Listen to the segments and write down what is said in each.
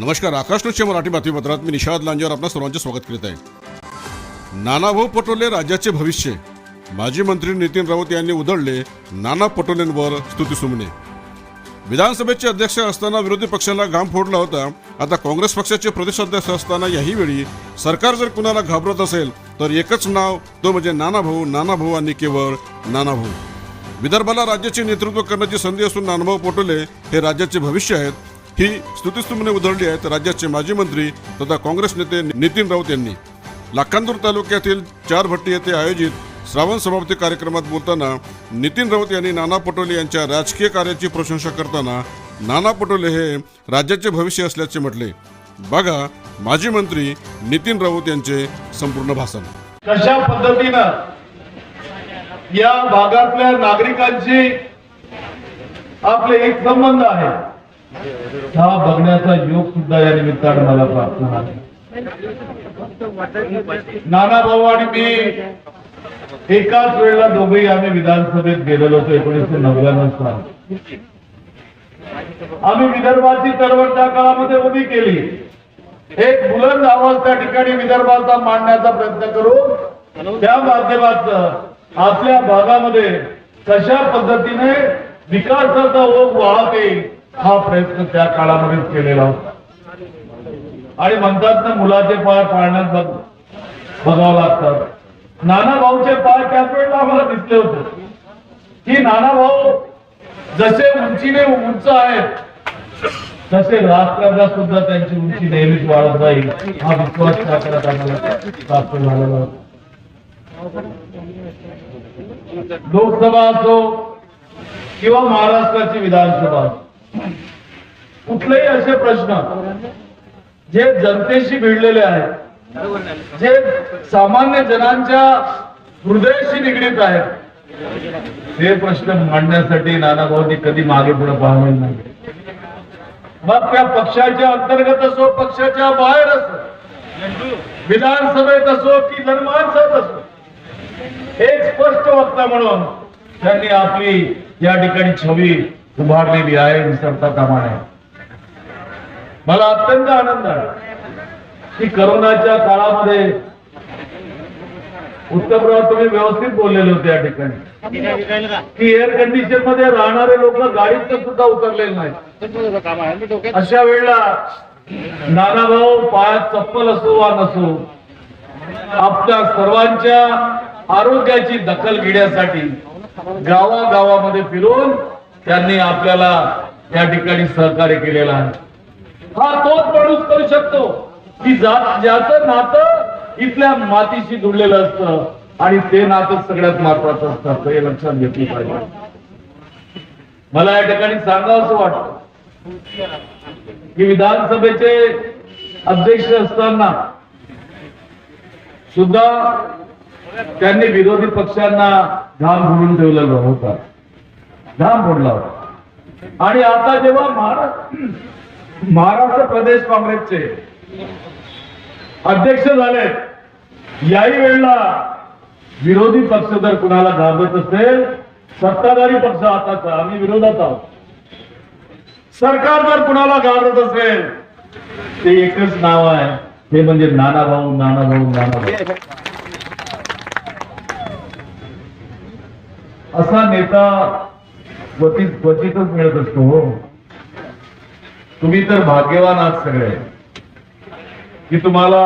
नमस्कार आकाश न्यूजच्या मराठी बातमीपत्रात मी निषाद लांजेवर आपल्या सर्वांचे स्वागत करीत आहे. नानाभाऊ पटोले राज्याचे भविष्य. माजी मंत्री नितीन राऊत यांनी उधळले नाना पटोलेंवर स्तुतीसुमने विधानसभेचे अध्यक्ष असताना विरोधी पक्षाला घाम फोडला होता. आता काँग्रेस पक्षाचे प्रदेशाध्यक्ष असताना याही वेळी सरकार जर कुणाला घाबरत असेल तर एकच नाव तो म्हणजे नानाभाऊ नानाभाऊ आणि केवळ नानाभाऊ विदर्भाला राज्याचे नेतृत्व करण्याची संधी असून नानाभाऊ पटोले हे राज्याचे भविष्य आहेत. ही स्तुतीस्तुंभने उधळली आहेत राज्याचे माजी मंत्री तथा काँग्रेस नेते नितीन राऊत यांनी. लाखांदूर तालुक्यातील चार भट्टी येथे आयोजित श्रावण समाप्ती कार्यक्रमात बोलताना नितीन राऊत यांनी नाना पटोले यांच्या राजकीय कार्याची प्रशंसा करताना नाना पटोले हे राज्याचे भविष्य असल्याचे म्हटले. बघा माजी मंत्री नितीन राऊत यांचे संपूर्ण भाषण. कशा पद्धतीनं या भागातल्या नागरिकांची आपले एक संबंध आहे हा बघण्याचा योग सुद्धा या निमित्तानं मला प्राप्त झाला. नाना भाऊ आणि मी एकाच वेळेला दोघेही आम्ही विधानसभेत गेलेलो होतो एकोणीसशे नव्याण्णव साल. आम्ही विदर्भाची चळवळ त्या काळामध्ये उभी केली. एक बुलंद आवाज त्या ठिकाणी विदर्भाचा मांडण्याचा प्रयत्न करू त्या माध्यमात आपल्या भागामध्ये कशा पद्धतीने विकासाचा ओघ वाहत येईल हा प्रयत्न त्या काळामध्येच केलेला होता. आणि म्हणतात ना मुलाचे पाय पाळण्यात बघ बघावं लागतात नाना भाऊचे पाय त्याच वेळेला आम्हाला दिसले होते. की नाना भाऊ जसे उंचीने उंच आहेत तसे राजकारणात सुद्धा त्यांची उंची नेहमीच वाढत जाईल हा विश्वास त्या आम्हाला प्राप्त झालेला लोकसभा असो किंवा महाराष्ट्राची विधानसभा कुठलेही असे प्रश्न जे जनतेशी भिडलेले आहेत जे सामान्य जनांच्या हृदयाशी निगडीत आहेत हे प्रश्न मांडण्यासाठी नानाभाऊंनी कधी मागे पुढे पाहावे नाही. मग त्या पक्षाच्या अंतर्गत असो पक्षाच्या बाहेर असो विधानसभेत असो की जनमानसात असो एक स्पष्ट वक्ता म्हणून त्यांनी आपली या ठिकाणी छवी उभारलेली आहे विसरता कामा नये मला अत्यंत आनंद आहे की करोनाच्या काळामध्ये उत्तमराव तुम्ही व्यवस्थित बोललेले होते या ठिकाणी. की एअर कंडिशनमध्ये राहणारे लोक गाडीत सुद्धा उतरलेले नाही अशा वेळेला नाना भाऊ पायात चप्पल असो वा नसो आपल्या सर्वांच्या आरोग्याची दखल घेण्यासाठी गावागावामध्ये फिरून त्यांनी आपल्याला या ठिकाणी सहकार्य केलेलं आहे. हा तोच माणूस करू शकतो. की जात ज्याचं नातं इथल्या मातीशी जुडलेलं असतं आणि ते नातं सगळ्यात महत्वाचं असतं हे लक्षात घेतलं पाहिजे. मला या ठिकाणी सांगावं असं वाटतं की विधानसभेचे अध्यक्ष असताना सुद्धा त्यांनी विरोधी पक्षांना घाम फोडून ठेवलेला होता. घाम फोडला होता. आणि आता जेव्हा महाराष्ट्र महाराष्ट्र प्रदेश काँग्रेसचे अध्यक्ष झाले. याही वेळेला विरोधी पक्ष जर कुणाला घाबरत असेल सत्ताधारी पक्ष आताचा आम्ही विरोधात आहोत. सरकार जर कुणाला घाबरत असेल ते एकच नाव आहे. ते म्हणजे नाना भाऊ नाना भाऊ नाना भाऊ असा नेता क्वचित क्वचितच मिळत असतो हो. तुम्ही तर भाग्यवान आहात सगळे. की तुम्हाला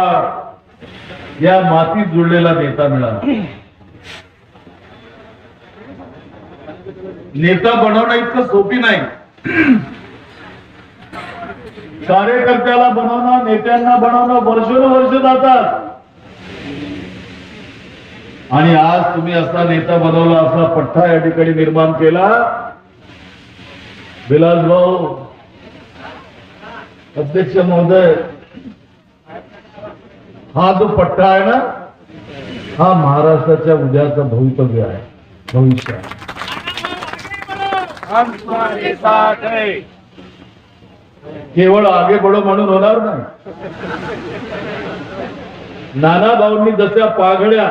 या मातीत जुळलेला नेता मिळाला. नेता बनवणं इतकं सोपी नाही. कार्यकर्त्याला बनवणं नेत्यांना बनवणं वर्षानुवर्ष जातात. आणि आज तुम्ही असा नेता बनवला असा पठ्ठा या ठिकाणी निर्माण केला. बिलास भाऊ अध्यक्ष महोदय हा जो पट्टा आहे ना हा महाराष्ट्राच्या उद्याचा भवितव्य आहे भविष्य आहे. केवळ आगे बडो म्हणून होणार नाही नाना भाऊंनी जशा पाघड्या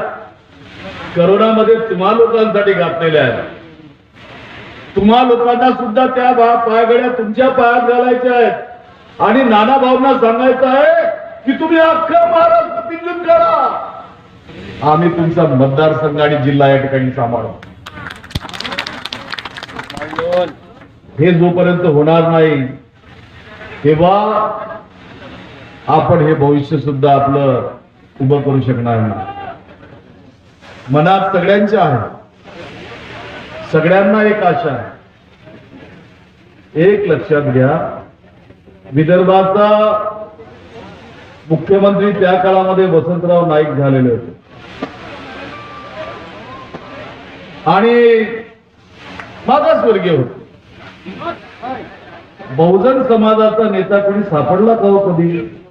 करोनामध्ये तुम्हा लोकांसाठी घातलेल्या आहेत तुम्हा लोकांना सुद्धा त्या बा- तुमच्या पायात घालायच्या आहेत आणि नाना भाऊंना सांगायचं आहे की तुम्ही अख्खा महाराष्ट्र पिंजून करा आम्ही तुमचा मतदारसंघ आणि जिल्हा या ठिकाणी सांभाळू. हे जोपर्यंत होणार नाही तेव्हा आपण हे भविष्य सुद्धा आपलं उभं करू शकणार नाही. मनात सगळ्यांच्या आहे. सगळ्यांना एक आशा आहे. एक लक्षात घ्या विदर्भाचा मुख्यमंत्री त्या काळामध्ये वसंतराव नाईक झालेले होते. आणि मागासवर्गीय होते. बहुजन समाजाचा नेता कोणी सापडला का हो कधी?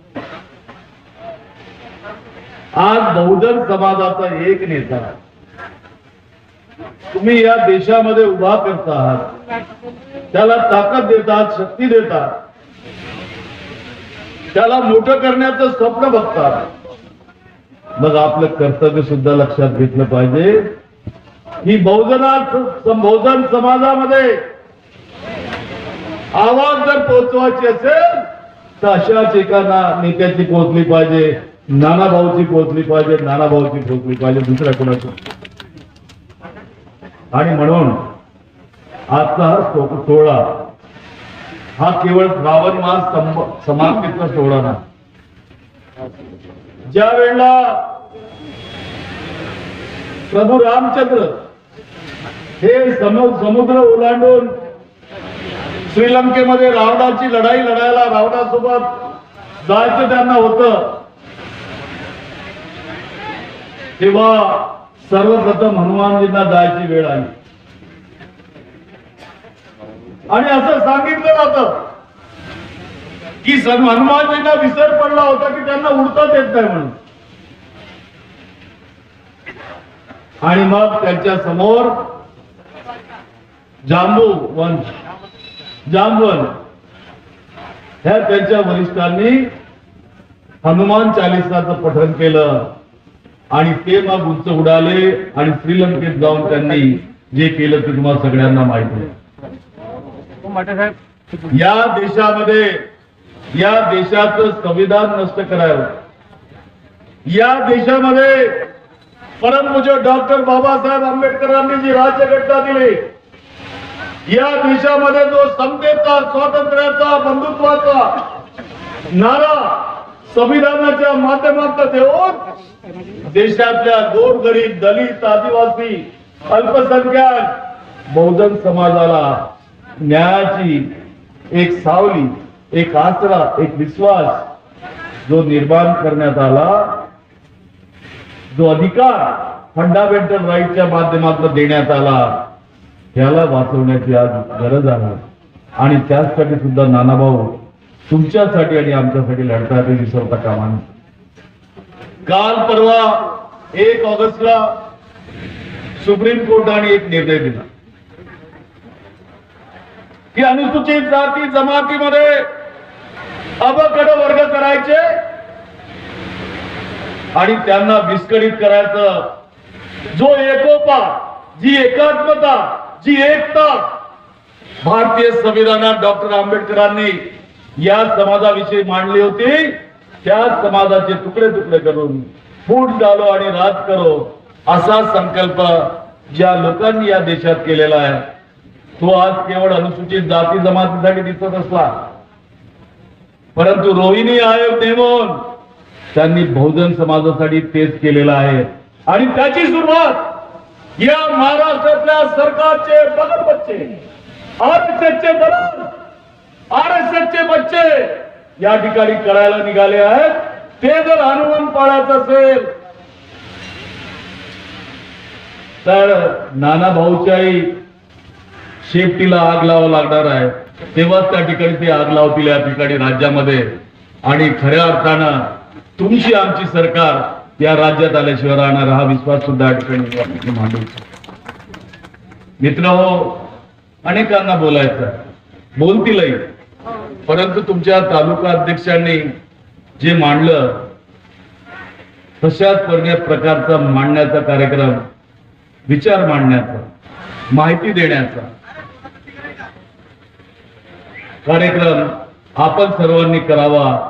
आज बहुजन समाजाचा एक नेता. तुम्ही या देशामध्ये उभा करता आहात. त्याला ताकद देतात शक्ती देतात. त्याला मोठं करण्याचं स्वप्न बघतात. मग आपलं कर्तव्य सुद्धा लक्षात घेतलं पाहिजे. ही बहुजनात बहुजन समाजामध्ये आवाज जर पोहोचवायची असेल तर अशाच एका ना- नेत्याची पोहोचली पाहिजे नाना भाऊची पोहोचली पाहिजे नाना भाऊची पोहोचली पाहिजे दुसऱ्या कोणाची? आणि म्हणून आजचा हा सोहळा हा केवळ श्रावण मास संप- समाप्तीचा सोहळा नाही ज्या वेळेला प्रभू रामचंद्र हे सम- समुद्र ओलांडून श्रीलंकेमध्ये रावणाची लढाई लढायला रावणासोबत जायचं त्यांना होत तेव्हा सर्वप्रथम हनुमानजींना जायची वेळ आली. आणि असं सांगितलं जातं की हनुमानजींना विसर पडला होता की त्यांना उडताच येत नाही म्हणून. आणि मग त्यांच्यासमोर जांबू वंश जांबवन ह्या त्यांच्या वरिष्ठांनी हनुमान चालिसाचं पठन केलं आणि ते मग उंच उडाले आणि श्रीलंकेत जाऊन त्यांनी जे केलं ते तुम्हाला सगळ्यांना माहिती आहे या देशामध्ये या देशाचं संविधान नष्ट करायला. या देशामध्ये परमपूज्य डॉक्टर बाबासाहेब आंबेडकरांनी जी राज्यघटना दिली या देशामध्ये जो समतेचा स्वातंत्र्याचा बंधुत्वाचा नारा संविधानाच्या माध्यमातून देऊन देशातल्या गोरगरीब दलित आदिवासी अल्पसंख्याक बहुजन समाजाला न्यायाची एक सावली एक आसरा एक विश्वास जो निर्माण करण्यात आला जो अधिकार फंडामेंटल राईटच्या माध्यमातून देण्यात आला त्याला वाचवण्याची आज गरज आहे. आणि त्याचसाठी सुद्धा नानाभाऊ तुमच्यासाठी आणि आमच्यासाठी लढता ते विसरता कामा काल परवा एक ऑगस्टला सुप्रीम कोर्टाने एक निर्णय दिला. की अनुसूचित जाती जमातीमध्ये अबकड वर्ग करायचे आणि त्यांना विस्कळीत करायचं. जो एकोपा जी एकात्मता जी एकता भारतीय संविधानात डॉक्टर आंबेडकरांनी या समाजाविषयी मांडली होती त्या समाजाचे तुकडे तुकडे करून फूट चालो आणि राज करो असा संकल्प ज्या लोकांनी या देशात केलेला आहे. तो आज केवळ अनुसूचित जाती जमातीसाठी दिसत असला. परंतु रोहिणी आयोग नेमून त्यांनी बहुजन समाजासाठी तेच केलेलं आहे. आणि त्याची सुरुवात या महाराष्ट्रातल्या सरकारचे बगल बच्चे आर एस एसचे दलाल आर एस एसचे बच्चे या ठिकाणी करायला निघाले आहेत. ते जर हनुमान पाळायचं असेल तर नाना भाऊच्याही शेपटीला आग लावा लागणार आहे. तेव्हाच त्या ठिकाणी ते आग लावतील या ठिकाणी राज्यामध्ये. आणि खऱ्या अर्थानं तुमची आमची सरकार या राज्यात आल्याशिवाय राहणार हा विश्वास सुद्धा या ठिकाणी मांडू मित्र हो अनेकांना बोलायचं बोलतीलही. परंतु तुमच्या तालुका अध्यक्षांनी जे मांडलं तशाच परण्या प्रकारचा मांडण्याचा कार्यक्रम विचार मांडण्याचा माहिती देण्याचा कार्यक्रम आपण सर्वांनी करावा.